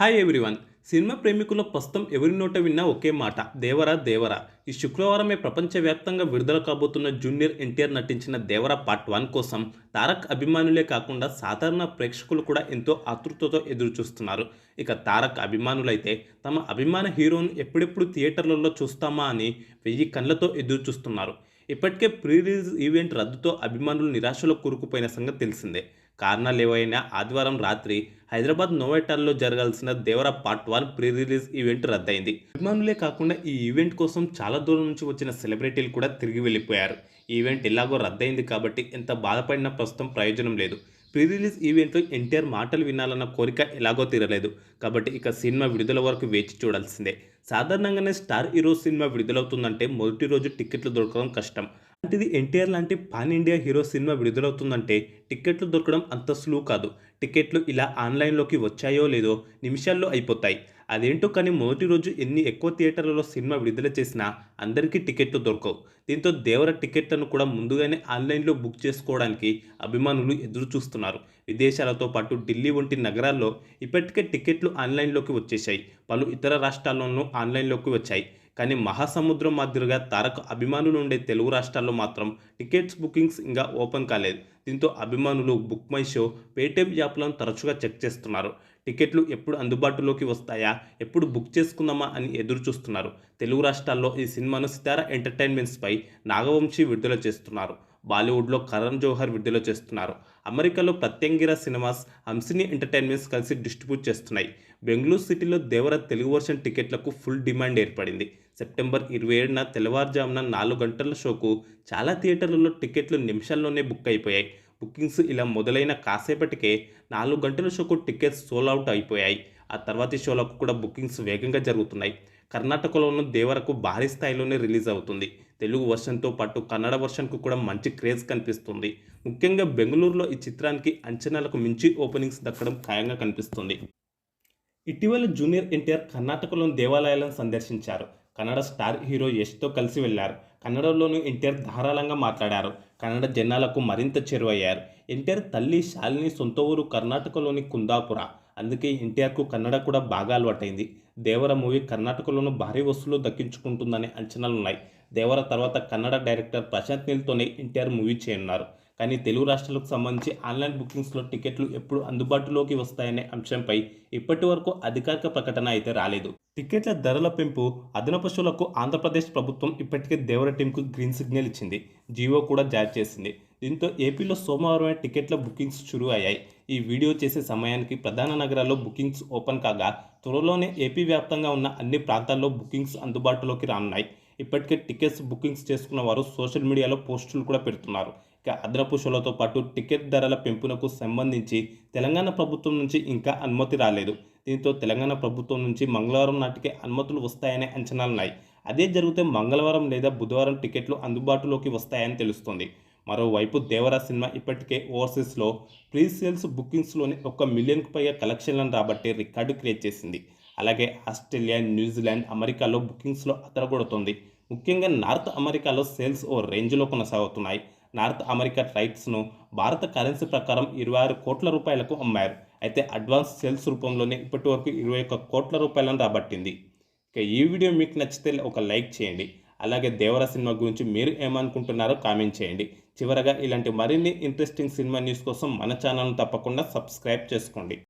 Hi everyone cinema ప్రేమికుల ప్రస్తుతం ఎవరి నోట విన్నా ఒకే మాట. దేవరా దేవరా. ఈ శుక్రవారమే ప్రపంచవ్యాప్తంగా విడుదల కాబోతున్న జూనియర్ ఎన్టీఆర్ నటించిన దేవరా పార్ట్ వన్ కోసం తారక్ అభిమానులే కాకుండా సాధారణ ప్రేక్షకులు కూడా ఎంతో ఆతృతతో ఎదురుచూస్తున్నారు. ఇక తారక్ అభిమానులైతే తమ అభిమాన హీరోను ఎప్పుడెప్పుడు థియేటర్లలో చూస్తామా అని వెయ్యి కళ్ళతో ఎదురుచూస్తున్నారు. ఇప్పటికే ప్రీ రిలీజ్ ఈవెంట్ రద్దుతో అభిమానులు నిరాశలో కూరుకుపోయిన సంగతి తెలిసిందే. కారణాలు ఏవైనా ఆదివారం రాత్రి హైదరాబాద్ నోవేటర్లో జరగాల్సిన Devara part one pre release event రద్దయింది. అభిమానులే కాకుండా ఈ ఈవెంట్ కోసం చాలా దూరం నుంచి వచ్చిన సెలబ్రిటీలు కూడా తిరిగి వెళ్ళిపోయారు. ఈవెంట్ ఎలాగో రద్దయింది కాబట్టి ఎంత బాధపడినా ప్రస్తుతం ప్రయోజనం లేదు. ప్రీ రిలీజ్ ఈవెంట్లో ఎన్టీఆర్ మాటలు వినాలన్న కోరిక ఎలాగో తీరలేదు. కాబట్టి ఇక సినిమా విడుదల వరకు వేచి చూడాల్సిందే. సాధారణంగానే స్టార్ హీరో సినిమా విడుదలవుతుందంటే మొదటి రోజు టికెట్లు దొరకడం కష్టం. అలాంటిది ఎన్టీఆర్ లాంటి పాన్ ఇండియా హీరో సినిమా విడుదలవుతుందంటే టికెట్లు దొరకడం అంత సులువు కాదు. టికెట్లు ఇలా ఆన్లైన్లోకి వచ్చాయో లేదో నిమిషాల్లో అయిపోతాయి. అదేంటో కానీ మొదటి రోజు ఎన్ని ఎక్కువ థియేటర్లలో సినిమా విడుదల చేసినా అందరికీ టికెట్లు దొరకవు. దీంతో దేవర టికెట్లను కూడా ముందుగానే ఆన్లైన్లో బుక్ చేసుకోవడానికి అభిమానులు ఎదురు చూస్తున్నారు విదేశాలతో పాటు ఢిల్లీ వంటి నగరాల్లో ఇప్పటికే టికెట్లు ఆన్లైన్లోకి వచ్చేసాయి పలు ఇతర రాష్ట్రాల్లోనూ ఆన్లైన్లోకి వచ్చాయి. కానీ మహాసముద్రం మాదిరిగా తారక అభిమానులు ఉండే తెలుగు రాష్ట్రాల్లో మాత్రం టికెట్స్ బుకింగ్స్ ఇంకా ఓపెన్ కాలేదు. దీంతో అభిమానులు బుక్ మై షో పేటీఎం యాప్లను తరచుగా చెక్ చేస్తున్నారు. టికెట్లు ఎప్పుడు అందుబాటులోకి వస్తాయా? ఎప్పుడు బుక్ చేసుకుందామా అని ఎదురు చూస్తున్నారు తెలుగు రాష్ట్రాల్లో ఈ సినిమాను సితారా ఎంటర్టైన్మెంట్స్పై నాగవంశీ విడుదల చేస్తున్నారు. బాలీవుడ్లో కరణ్ జోహర్ విడుదల చేస్తున్నారు. అమెరికాలో ప్రత్యంగిర సినిమాస్ హంసిని ఎంటర్టైన్మెంట్స్ కలిసి డిస్ట్రిబ్యూట్ చేస్తున్నాయి. బెంగళూరు సిటీలో దేవర తెలుగు వర్షన్ టికెట్లకు ఫుల్ డిమాండ్ ఏర్పడింది. సెప్టెంబర్ ఇరవై ఏడున తెల్లవారుజామున నాలుగు గంటల షోకు చాలా థియేటర్లలో టికెట్లు నిమిషాల్లోనే బుక్ అయిపోయాయి. బుకింగ్స్ ఇలా మొదలైన కాసేపటికే నాలుగు గంటల షోకు టికెట్స్ సోల్ అవుట్ అయిపోయాయి. ఆ తర్వాతి షోలకు కూడా బుకింగ్స్ వేగంగా జరుగుతున్నాయి. కర్ణాటకలోనూ దేవరకు భారీ స్థాయిలోనే రిలీజ్ అవుతుంది. తెలుగు వర్షన్తో పాటు కన్నడ వర్షన్కు కూడా మంచి క్రేజ్ కనిపిస్తుంది. ముఖ్యంగా బెంగళూరులో ఈ చిత్రానికి అంచనాలకు మించి ఓపెనింగ్స్ దక్కడం ఖాయంగా కనిపిస్తుంది. ఇటీవల జూనియర్ ఎన్టీఆర్ కర్ణాటకలోని దేవాలయాలను సందర్శించారు. కన్నడ స్టార్ హీరో యష్తో కలిసి వెళ్ళారు. కన్నడలోనూ ఎన్టీఆర్ ధారాళంగా మాట్లాడారు. కన్నడ జనాలకు మరింత చేరువయ్యారు. ఎన్టీఆర్ తల్లి శాలిని సొంత ఊరు కర్ణాటకలోని కుందాపుర. అందుకే ఎన్టీఆర్కు కన్నడ కూడా బాగా అలవాటైంది. దేవర మూవీ కర్ణాటకలోనూ భారీ వసూలు దక్కించుకుంటుందనే అంచనాలు ఉన్నాయి. దేవర తర్వాత కన్నడ డైరెక్టర్ ప్రశాంత్ నీల్తోనే ఎన్టీఆర్ మూవీ చేయనున్నారు. కానీ తెలుగు రాష్ట్రాలకు సంబంధించి ఆన్లైన్ బుకింగ్స్లో టికెట్లు ఎప్పుడు అందుబాటులోకి వస్తాయనే అంశంపై ఇప్పటి వరకు అధికారిక ప్రకటన అయితే రాలేదు. టికెట్ల ధరల పెంపు అదనపు షోలకు ఆంధ్రప్రదేశ్ ప్రభుత్వం ఇప్పటికే దేవర టీంకు గ్రీన్ సిగ్నల్ ఇచ్చింది. జీవో కూడా జారీ చేసింది. దీంతో ఏపీలో సోమవారమే టికెట్ల బుకింగ్స్ షురు అయ్యాయి ఈ వీడియో చేసే సమయానికి ప్రధాన నగరాల్లో బుకింగ్స్ ఓపెన్ కాగా త్వరలోనే ఏపీ వ్యాప్తంగా ఉన్న అన్ని ప్రాంతాల్లో బుకింగ్స్ అందుబాటులోకి రానున్నాయి. ఇప్పటికే టికెట్స్ బుకింగ్స్ చేసుకున్న వారు సోషల్ మీడియాలో పోస్టులు కూడా పెడుతున్నారు. ఇక అదనపు షోలతో పాటు టికెట్ ధరల పెంపునకు సంబంధించి తెలంగాణ ప్రభుత్వం నుంచి ఇంకా అనుమతి రాలేదు. దీంతో తెలంగాణ ప్రభుత్వం నుంచి మంగళవారం నాటికే అనుమతులు వస్తాయనే అంచనాలున్నాయి. అదే జరిగితే మంగళవారం లేదా బుధవారం టికెట్లు అందుబాటులోకి వస్తాయని తెలుస్తుంది. మరోవైపు దేవరా సినిమా ఇప్పటికే ఓవర్సీస్లో ప్రీ సేల్స్ బుకింగ్స్లోని ఒక మిలియన్కు పైగా కలెక్షన్లను రాబట్టి రికార్డు క్రియేట్ చేసింది. అలాగే ఆస్ట్రేలియా న్యూజిలాండ్ అమెరికాలో బుకింగ్స్లో అతరగొడుతుంది. ముఖ్యంగా నార్త్ అమెరికాలో సేల్స్ ఓ రేంజ్లో కొనసాగుతున్నాయి. నార్త్ అమెరికా రైట్స్ను భారత కరెన్సీ ప్రకారం ఇరవై ఆరు కోట్ల రూపాయలకు అమ్మారు. అయితే అడ్వాన్స్ సేల్స్ రూపంలోనే ఇప్పటి వరకు ఇరవై ఒక్క కోట్ల రూపాయలను రాబట్టింది. ఇక ఈ వీడియో మీకు నచ్చితే ఒక లైక్ చేయండి. అలాగే దేవర సినిమా గురించి మీరు ఏమనుకుంటున్నారో కామెంట్ చేయండి. చివరగా ఇలాంటి మరిన్ని ఇంట్రెస్టింగ్ సినిమా న్యూస్ కోసం మన ఛానల్ను తప్పకుండా సబ్స్క్రైబ్ చేసుకోండి.